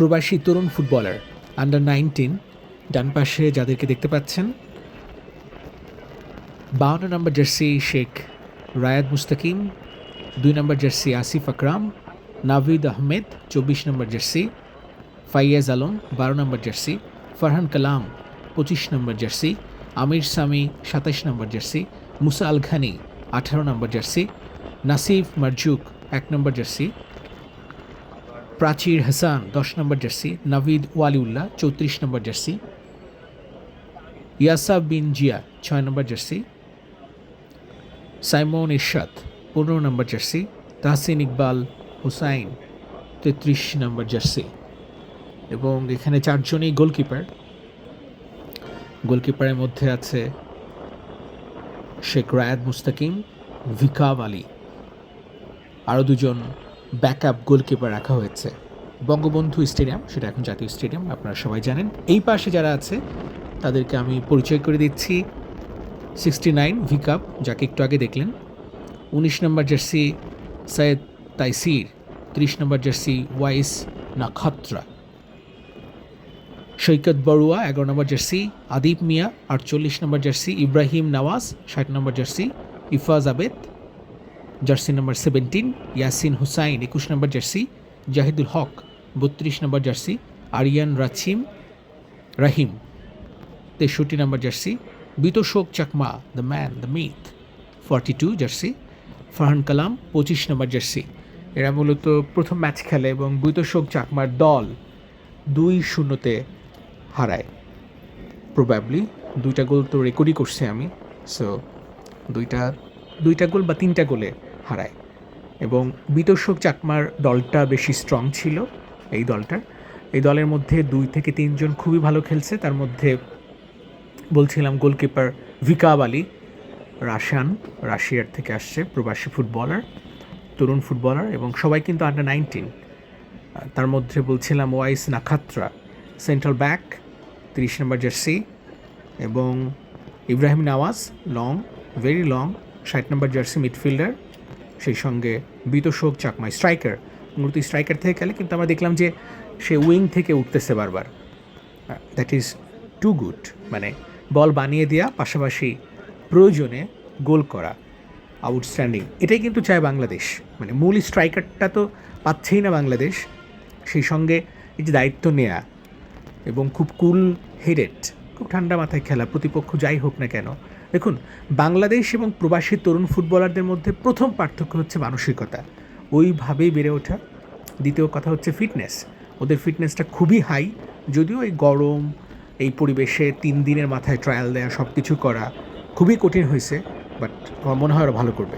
প্রবাসী তরুণ footballer under nineteen ডান পাশে যাদেরকে দেখতে পাচ্ছেন। বাউন্ন নম্বর জার্সি শেখ রায়াদ মুস্তাকিম, দুই নম্বর জার্সি আসিফ আকরাম, নাভিদ আহমেদ, চব্বিশ নম্বর জার্সি ফাইয়াজ আলম, বারো নম্বর জার্সি ফারহান কালাম, পঁচিশ নম্বর জার্সি আমির সামি সাতাশ নম্বর জার্সি মুসা আল ঘানি আঠারো নম্বর জার্সি নাসিফ মারজুক, এক নম্বর জার্সি প্রাচীর হাসান, দশ নম্বর জার্সি, নাভিদ ওয়ালিউল্লাহ, চৌত্রিশ নম্বর জার্সি, ইয়াসা বিন জিয়া ছয় নম্বর জার্সি, সাইমন ইরশাদ, পনেরো নম্বর জার্সি, তাহসিন ইকবাল হুসাইন, তেত্রিশ নম্বর জার্সি এবং এখানে চারজনই গোলকিপার। গোলকিপারের মধ্যে আছে শেখ রায়াদ মুস্তাকিম, ভিকাব আলী। আরও দুজন ব্যাকআপ গোলকিপার রাখা হয়েছে। বঙ্গবন্ধু স্টেডিয়াম, সেটা এখন জাতীয় স্টেডিয়াম, আপনারা সবাই জানেন। এই পাশে যারা আছে, তাদেরকে আমি পরিচয় করে দিচ্ছি। সিক্সটি নাইন ভিকাপ যাকে একটু আগে দেখলেন। উনিশ নম্বর জার্সি সৈয়দ তাইসির, ত্রিশ নম্বর জার্সি ওয়াইস নাখাত্রা। সৈকত বড়ুয়া, এগারো নম্বর জার্সি আদিব মিয়া, আটচল্লিশ নম্বর জার্সি ইব্রাহিম নওয়াজ, ষাট number jersey Ifaz Abed. Jersey number seventeen, Yasin Hussain একুশ নম্বর জার্সি, জাহিদুল হক বত্রিশ নম্বর জার্সি, আরিয়ান রাছিম রাহিম তেষট্টি number jersey, Bitoshok Chakma, the man, the myth forty two jersey, Farhan Kalam পঁচিশ নম্বর জার্সি। এরা মূলত প্রথম ম্যাচ খেলে এবং বিতোষক চাকমার দল দুই শূন্যতে হারায়। প্রবাবলি দুইটা গোল তো রেকর্ডই করছে আমি সো দুইটা দুইটা গোল বা তিনটা গোলে হারায়। এবং বিতর্ষক চাকমার দলটা বেশি স্ট্রং ছিল এই দলটার। এই দলের মধ্যে দুই থেকে তিনজন খুবই ভালো খেলছে। তার মধ্যে বলছিলাম গোলকিপার ভিকাব আলী রাশিয়ান রাশিয়ার থেকে আসছে প্রবাসী ফুটবলার তরুণ ফুটবলার এবং সবাই কিন্তু আন্ডার নাইনটিন তার মধ্যে বলছিলাম ওয়াইস নাখাত্রা সেন্ট্রাল ব্যাক তিরিশ নম্বর জার্সি এবং Ibrahim Nawaz long very long ষাট নম্বর জার্সি মিডফিল্ডার সেই সঙ্গে বিতোষক চাকমাই স্ট্রাইকার মূলত স্ট্রাইকার থেকে খেলে, কিন্তু আমরা দেখলাম যে সে উইং থেকে উঠতেছে বারবার। দ্যাট ইজ টু গুড মানে বল বানিয়ে দেওয়া পাশাপাশি প্রয়োজনে গোল করা আউটস্ট্যান্ডিং এটাই কিন্তু চায় বাংলাদেশ। মানে মূল স্ট্রাইকারটা তো পাচ্ছেই না বাংলাদেশ। সেই সঙ্গে এই যে দায়িত্ব নেয়া এবং খুব কুল হেডেড খুব ঠান্ডা মাথায় খেলা, প্রতিপক্ষ যাই হোক না কেন দেখুন, বাংলাদেশ এবং প্রবাসী তরুণ ফুটবলারদের মধ্যে প্রথম পার্থক্য হচ্ছে মানসিকতা। ওইভাবেই বেড়ে ওঠা। দ্বিতীয় কথা হচ্ছে ফিটনেস। ওদের ফিটনেসটা খুবই হাই, যদিও এই গরম, এই পরিবেশে তিন দিনের মাথায় ট্রায়াল দেওয়া সব কিছু করা খুবই কঠিন হয়েছে, বাট আমার মনে হয় ওরা ভালো করবে।